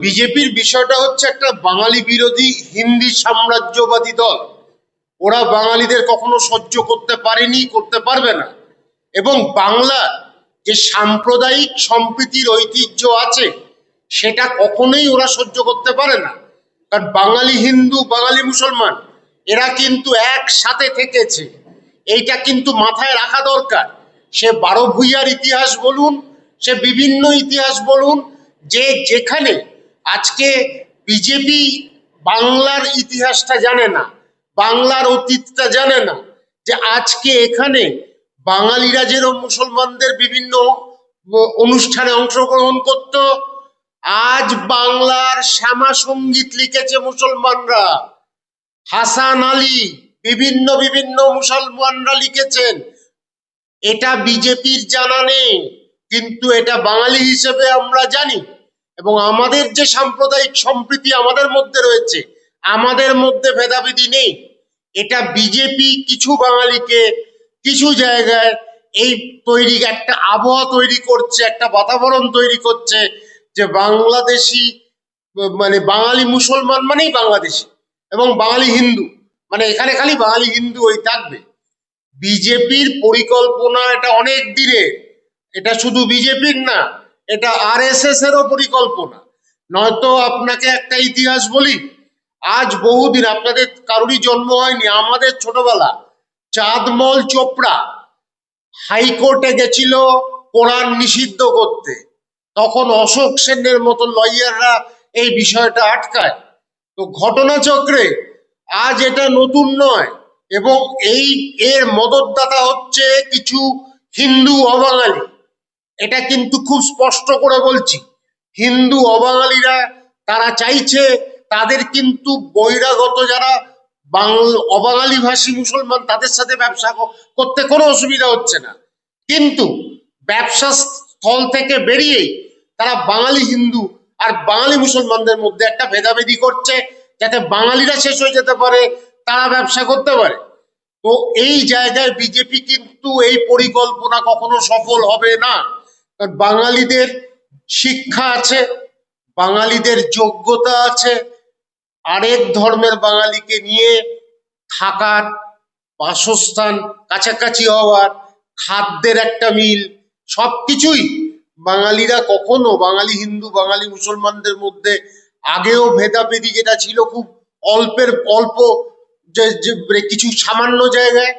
বিজেপির বিষয়টা হচ্ছে একটা বাঙালি বিরোধী হিন্দি সাম্রাজ্যবাদী দল। ওরা বাঙালিদের কখনো সহ্য করতে পারেনি, করতে পারবে না। এবং বাংলার যে সাম্প্রদায়িক সম্প্রীতির ঐতিহ্য আছে, সেটা কখনোই ওরা সহ্য করতে পারে না। কারণ বাঙালি হিন্দু, বাঙালি মুসলমান, এরা কিন্তু একসাথে থেকেছে। এইটা কিন্তু মাথায় রাখা দরকার। সে বারো ভূঁইয়ার ইতিহাস বলুন, সে বিভিন্ন ইতিহাস বলুন, যে যেখানে আজকে বিজেপি বাংলার ইতিহাসটা জানে না, বাংলার অতীতটা জানে না যে আজকে এখানে বাঙালিরা যেরকম মুসলমানদের বিভিন্ন অনুষ্ঠানে অংশগ্রহণ করত, আজ বাংলার শ্যামা সংগীত লিখেছে মুসলমানরা। হাসান আলী বিভিন্ন বিভিন্ন মুসলমানরা লিখেছেন। এটা বিজেপির জানা নেই, কিন্তু এটা বাঙালি হিসেবে আমরা জানি। এবং আমাদের যে সাম্প্রদায়িক সম্প্রীতি আমাদের মধ্যে রয়েছে, আমাদের মধ্যে ভেদাভেদি নেই। এটা বিজেপি কিছু বাঙালিকে কিছু জায়গায় এই তৈরি, একটা আবহাওয়া তৈরি করছে, একটা বাতাবরণ তৈরি করছে যে বাংলাদেশি মানে বাঙালি মুসলমান মানেই বাংলাদেশি এবং বাঙালি হিন্দু। মানে এখানে খালি বাঙালি হিন্দু ওই থাকবে। বিজেপির পরিকল্পনা এটা অনেক দিনের। এটা শুধু বিজেপির না এটা আর এস এস এরও পরিকল্পনা। নয়তো আপনাকে একটা ইতিহাস বলি, আজ বহুদিন আপনাদের কারোরই জন্ম হয়নি, আমাদের ছোটবেলা, চাঁদমল চোপড়া, হাইকোর্টে গেছিল কোরআন নিষিদ্ধ করতে। তখন অশোক সেনের মতো লয়াররা এই বিষয়টা আটকায়। তো ঘটনাচক্রে আজ এটা নতুন নয় এবং এই এর মদতদাতা হচ্ছে কিছু হিন্দু অবাঙালি। এটা কিন্তু খুব স্পষ্ট করে বলছি। হিন্দু অবাঙালিরা তারা চাইছে তাদের কিন্তু বহিরাগত যারা বাংলা অবাঙালি ভাষী মুসলমান তাদের সাথে ব্যবসা করতে কোনো অসুবিধা হচ্ছে না। কিন্তু ব্যবসা স্থল থেকে বেরিয়ে তারা বাঙালি হিন্দু আর বাঙালি মুসলমানদের মধ্যে একটা ভেদাভেদি করছে যাতে বাঙালিরা শেষ হয়ে যেতে পারে, তারা ব্যবসা করতে পারে। তো এই জায়গায় বিজেপি কিন্তু এই পরিকল্পনা কখনো সফল হবে না। কারণ বাঙালিদের শিক্ষা আছে, বাঙালিদের যোগ্যতা আছে। আরেক ধর্মের বাঙালিকে নিয়ে থাকার বাসস্থান কাছাকাছি হওয়ার, খাদ্যের একটা মিল সব কিছুই বাঙালিরা কখনো, বাঙালি হিন্দু, বাঙালি মুসলমানদের মধ্যে আগেও ভেদাভেদি যেটা ছিল খুব অল্পের, অল্প যে মানে কিছু সামান্য জায়গায়,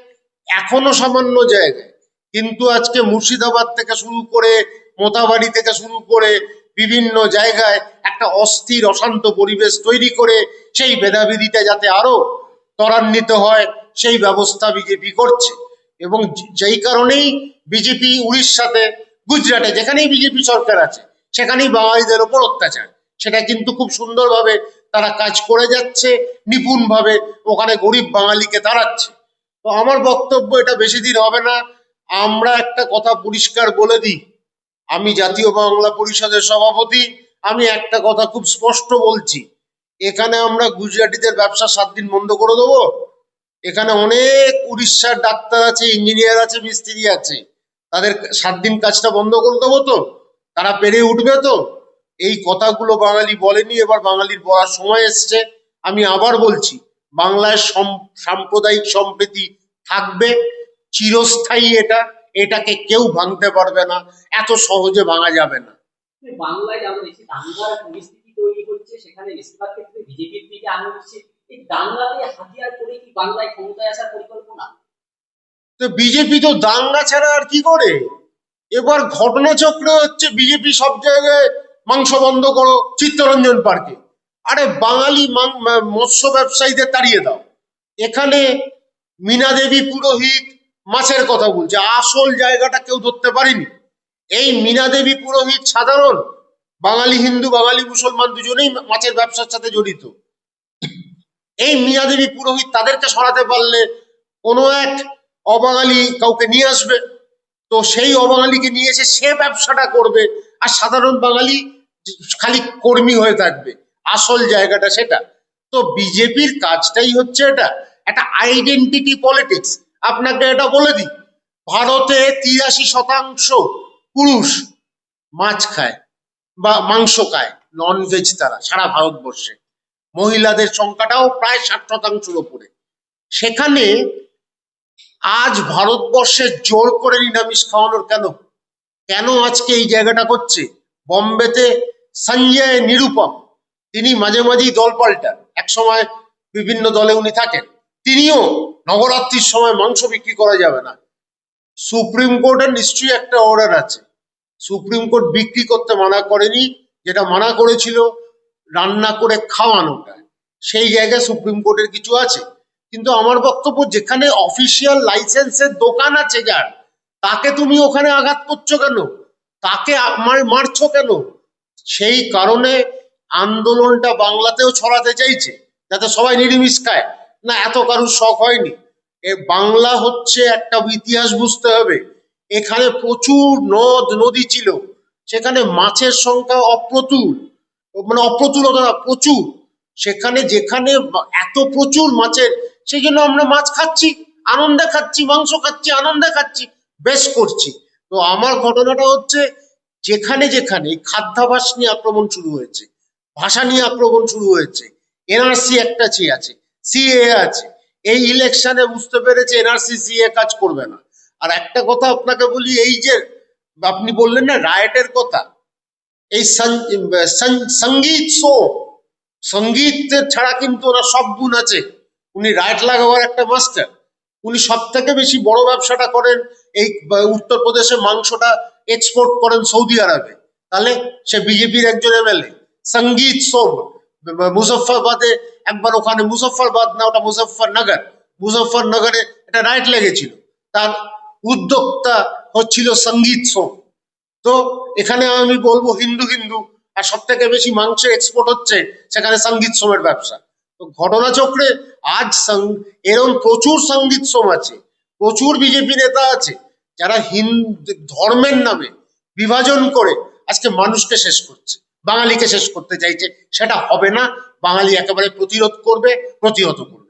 এখনও সামান্য জায়গায়। কিন্তু আজকে মুর্শিদাবাদ থেকে শুরু করে মোতাবাড়ি থেকে শুরু করে বিভিন্ন জায়গায় একটা অস্থির, অশান্ত পরিবেশ তৈরি করে সেই ভেদাভেদিটা যাতে আরও ত্বরান্বিত হয়, সেই ব্যবস্থা বিজেপি করছে। এবং যেই কারণেই বিজেপি উড়িষ্যাতে, গুজরাটে, যেখানেই বিজেপি সরকার আছে, সেখানেই বাঙালিদের ওপর অত্যাচার। সেটা কিন্তু খুব সুন্দরভাবে তারা কাজ করে যাচ্ছে, নিপুণভাবে ওখানে গরিব বাঙালিকে তাড়াচ্ছে। তো আমার বক্তব্য এটা বেশি দিন হবে না। আমরা একটা কথা পরিষ্কার বলে দিই। আমি জাতীয় বাংলা পরিষদের সভাপতি, আমি একটা কথা খুব স্পষ্ট বলছি। এখানে আমরা গুজরাটিদের ব্যবসা সাত দিন বন্ধ করে দেবো। এখানে অনেক উড়িষ্যার ডাক্তার আছে, ইঞ্জিনিয়ার আছে, মিস্ত্রি আছে। তাদের সাত দিন কাজটা বন্ধ করে দেবো তো? তারা পেরে উঠবে তো? এই কথাগুলো বাঙালি বলেনি, এবার বাঙালির বলার সময় এসছে। আমি আবার বলছি, বাংলায় সম- সাম্প্রদায়িক সম্প্রীতি থাকবে। চিরস্থায়ী এটা এটাকে কেউ ভাঙতে পারবে না এত সহজে ভাঙা যাবে না। বাংলায় আমরা দেখছি দাঙ্গার পরিস্থিতি তৈরি হচ্ছে সেখানে বেশিরভাগ ক্ষেত্রে বিজেপির দিকে আনা হচ্ছে এই দাঙ্গাতে হাতিয়ার করে কি বাংলায় ক্ষমতায় আসার পরিকল্পনা? তো বিজেপি তো দাঙ্গা ছাড়া আর কি করে? এবার ঘটনাচক্রে হচ্ছে বিজেপি সব জায়গায় মাংস বন্ধ করো চিত্তরঞ্জন পার্কে। আরে বাঙালি মৎস্য ব্যবসায়ীদের তাড়িয়ে দাও। এখানে মীনা দেবী পুরোহিত মাছের কথা বলছে। আসল জায়গাটা কেউ ধরতে পারেনি। এই মীনা দেবী পুরোহিত সাধারণ। বাঙালি হিন্দু, বাঙালি মুসলমান দুজনেই মাছের ব্যবসার সাথে জড়িত। এই মীনা দেবী পুরোহিত তাদেরকে সরাতে পারলে কোনো এক অবাঙালি কাউকে নিয়ে আসবে। তো সেই অবাঙালিকে নিয়ে এসে সে ব্যবসাটা করবে আর সাধারণ বাঙালি খালি কর্মী হয়ে থাকবে। আসল জায়গাটা সেটা। তো বিজেপির কাজটাই হচ্ছে এটা। একটা আইডেন্টিটি পলিটিক্স আপনাকে এটা বলে দিই, ভারতে তিরাশি শতাংশ পুরুষ মাছ খায় বা মাংস খায় ননভেজ তারা, সারা ভারতবর্ষে। মহিলাদের সংখ্যাটাও প্রায় ষাট শতাংশের ওপরে সেখানে আজ ভারতবর্ষে জোর করে নিরামিষ খাওয়ানোর কেন? কেন আজকে এই জায়গাটা করছে? বম্বেতে সঞ্জয় নিরুপম, তিনি মাঝে মাঝেই দল পাল্টান। এক সময় বিভিন্ন দলে উনি থাকেন। তিনিও নবরাত্রির সময় মাংস বিক্রি করা যাবে না। সুপ্রিম কোর্টের নিশ্চয়ই একটা অর্ডার আছে। সুপ্রিম কোর্ট বিক্রি করতে মানা করেনি, যেটা মানা করেছিল রান্না করে খাওয়ানোটা সেই জায়গায় সুপ্রিম কোর্টের কিছু আছে। কিন্তু আমার বক্তব্য, যেখানে অফিসিয়াল লাইসেন্সের দোকান আছে যার, তাকে তুমি ওখানে আঘাত করছ কেন? তাকে মারছো কেন? সেই কারণে আন্দোলনটা বাংলাতেও ছড়াতে চাইছে, যাতে সবাই নিরামিষ খায়। না, এত কারুর শখ হয়নি। এ বাংলা হচ্ছে একটা ইতিহাস বুঝতে হবে। এখানে প্রচুর নদ, নদী ছিল। সেখানে মাছের সংখ্যা অপ্রতুল। মানে অপ্রতুলতা প্রচুর। সেখানে যেখানে এত প্রচুর মাছের, সেই জন্য আমরা মাছ খাচ্ছি, আনন্দে খাচ্ছি, মাংস খাচ্ছি, আনন্দে খাচ্ছি, বেশ করছি। তো আমার ঘটনাটা হচ্ছে, যেখানে যেখানে খাদ্যাভাস নিয়ে আক্রমণ শুরু হয়েছে, ভাষা নিয়ে আক্রমণ শুরু হয়েছে, এনআরসি একটা আছে সিএ আছে এই ইলেকশনে বুঝতে পেরেছে এনআরসি সিএ কাজ করবে না। আর একটা কথা আপনাকে বলি, এই যে আপনি বললেন না রায়টের কথা, এই সংগীত শো, সংগীত ছাড়া কিন্তু ওরা সব গুণ আছে। উনি রাইট লাগাবার একটা মাস্টার। উনি সব থেকে বেশি বড় ব্যবসাটা করেন, এই উত্তরপ্রদেশে মাংসটা এক্সপোর্ট করেন সৌদি আরবে। তাহলে সে বিজেপির একজন এমএলএ। সংগীত সোম মুজফ্ফরবাদে, একবার ওখানে মুজফ্ফরবাদ না, ওটা মুজফ্ফরনগর। মুজফ্ফরনগরে একটা রাইট লেগেছিল। তার উদ্যোক্তা হচ্ছিল সংগীত সোম। তো এখানে আমি বলব হিন্দু হিন্দু, আর সব থেকে বেশি মাংস এক্সপোর্ট হচ্ছে সেখানে সংগীত সোমের ব্যবসা। তো ঘটনাচক্রে আজ এরকম প্রচুর সংগীত সোম আছে, প্রচুর বিজেপি নেতা আছে, যারা হিন্দু ধর্মের নামে বিভাজন করে আজকে মানুষকে শেষ করছে। বাঙালিকে শেষ করতে চাইছে সেটা হবে না। বাঙালি একেবারে প্রতিরোধ করবে প্রতিহত করবে।